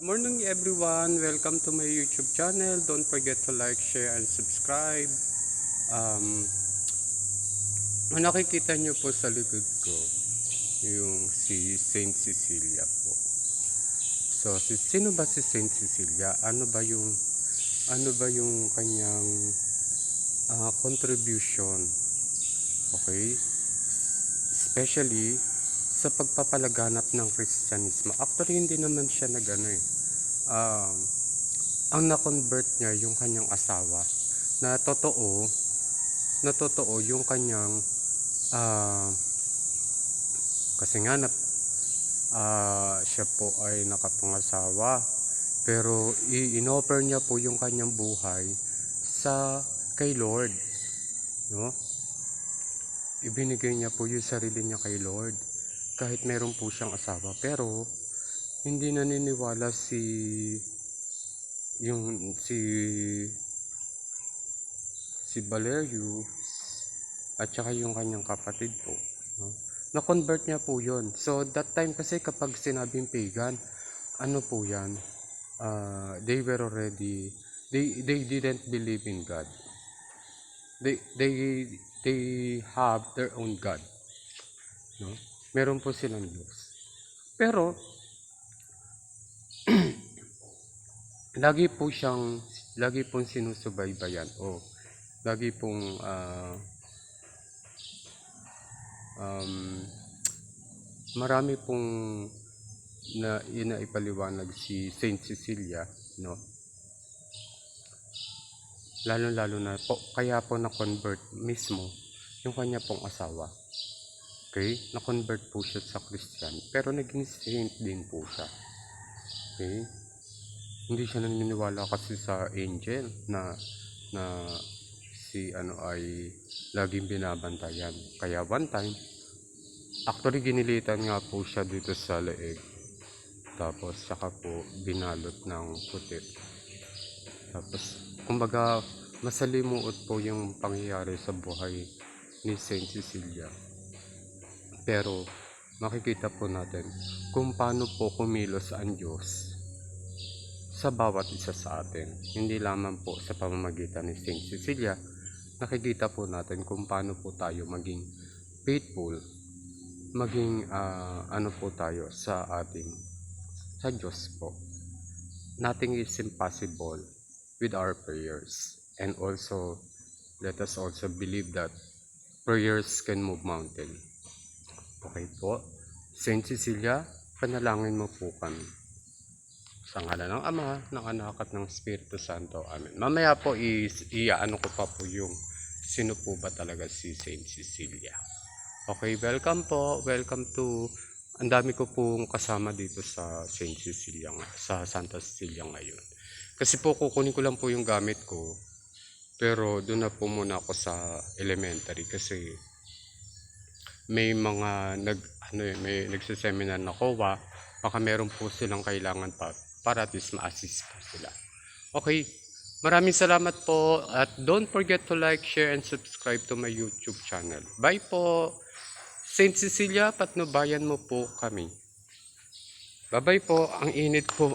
Morning everyone, welcome to my YouTube channel. Don't forget to like, share, and subscribe. Um, ang nakikita nyo po sa likod ko, yung si Saint Cecilia po. So, si, sino ba si Saint Cecilia? Ano ba yung ano ba yung kanyang ah, contribution? Okay? Especially sa pagpapalaganap ng Kristyanismo. Actually, hindi naman siya nag ano eh. Um, ang na-convert niya yung kanyang asawa. Na totoo, na totoo yung kanyang ah, kasi nga na, ah, siya po ay nakapangasawa. Pero i- inoffer niya po yung kanyang buhay sa kay Lord. No? Ibinigay niya po yung sarili niya kay Lord kahit meron po siyang asawa. Pero hindi naniniwala si yung si si Valerio at saka yung kanyang kapatid po no? na-convert niya po yon so that time kasi kapag sinabing pagan ano po yan? Uh, they were already they they didn't believe in God. They they they have their own God no meron po silang Diyos. Pero, lagi po siyang, lagi pong sinusubaybayan o lagi pong ah, um, marami pong na inaipaliwanag si Saint Cecilia, no? Lalo-lalo na po, kaya po na-convert mismo yung kanya pong asawa. Okay? Na-convert po siya sa Christian. Pero naging saint din po siya. Okay? Hindi siya naniniwala kasi sa angel na na si ano ay laging binabantayan. Kaya one time, actually ginilitan nga po siya dito sa leeg. Tapos saka po binalot ng puti. Tapos kumbaga masalimuot po yung pangyayari sa buhay ni Saint Cecilia. Pero makikita po natin kung paano po kumilos ang Diyos sa bawat isa sa atin. Hindi lamang po sa pamamagitan ni Saint Cecilia, nakikita po natin kung paano po tayo maging faithful, maging ah, ano po tayo sa ating sa Diyos po. Nothing is impossible with our prayers. And also, let us also believe that prayers can move mountain. Okay po. Saint Cecilia, panalangin mo po kami. Sa ngala ng Ama, ng Anak at ng Espiritu Santo. Amen. Mamaya po, iaano ko pa po yung sino po ba talaga si Saint Cecilia. Okay, welcome po. Welcome to... Ang dami ko pong kasama dito sa Saint Cecilia, sa Santa Cecilia ngayon. Kasi po kukunin ko lang po yung gamit ko. Pero doon na po muna ako sa elementary kasi may mga nag ano eh, may nagse-seminar na COA, baka meron po silang kailangan pa para at least ma-assist po sila. Okay, maraming salamat po at don't forget to like, share, and subscribe to my YouTube channel. Bye po! Saint Cecilia, patnubayan mo po kami. Bye-bye po, ang init po.